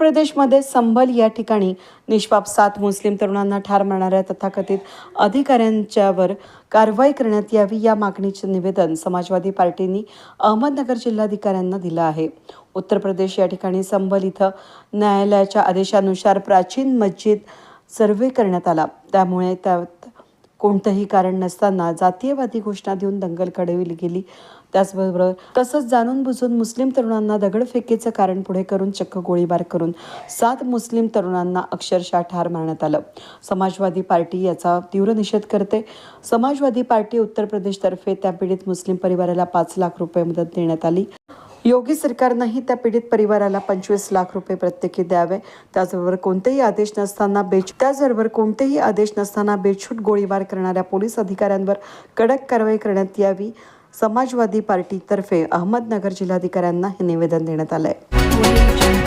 प्रदेशमध्ये संभल या ठिकाणी निष्पाप सात मुस्लिम तरुणांना ठार मारणाऱ्या तथाकथित अधिकाऱ्यांच्यावर कारवाई करण्यात यावी या मागणीचे निवेदन समाजवादी पार्टीने अहमदनगर जिल्हाधिकाऱ्यांना दिलं आहे. उत्तर प्रदेश या ठिकाणी संभल इथं न्यायालयाच्या आदेशानुसार प्राचीन मस्जिद सर्वे करण्यात आला. त्यामुळे त्यात कोणतंही कारण नसताना जातीयवादी घोषणा देऊन दंगल कडविली गेली. त्याचबरोबर तसंच जाणून बुजून मुस्लिम तरुणांना दगडफेकीचं कारण पुढे करून चक्क गोळीबार करून सात मुस्लिम तरुणांना अक्षरशः ठार मारण्यात आलं. समाजवादी पार्टी याचा तीव्र निषेध करते. समाजवादी पार्टी उत्तर प्रदेशतर्फे त्या पीडित मुस्लिम परिवाराला पाच लाख रुपये मदत देण्यात आली. योगी सरकारनंही त्या पीडित परिवाराला पंचवीस लाख रुपये प्रत्येकी द्यावे. त्याचबरोबर कोणतेही आदेश नसताना बेच त्याचबरोबर कोणतेही आदेश नसताना बेछूट गोळीबार करणाऱ्या पोलीस अधिकाऱ्यांवर कडक कारवाई करण्यात यावी. समाजवादी पार्टीतर्फे अहमदनगर जिल्हाधिकाऱ्यांना हे निवेदन देण्यात आलं आहे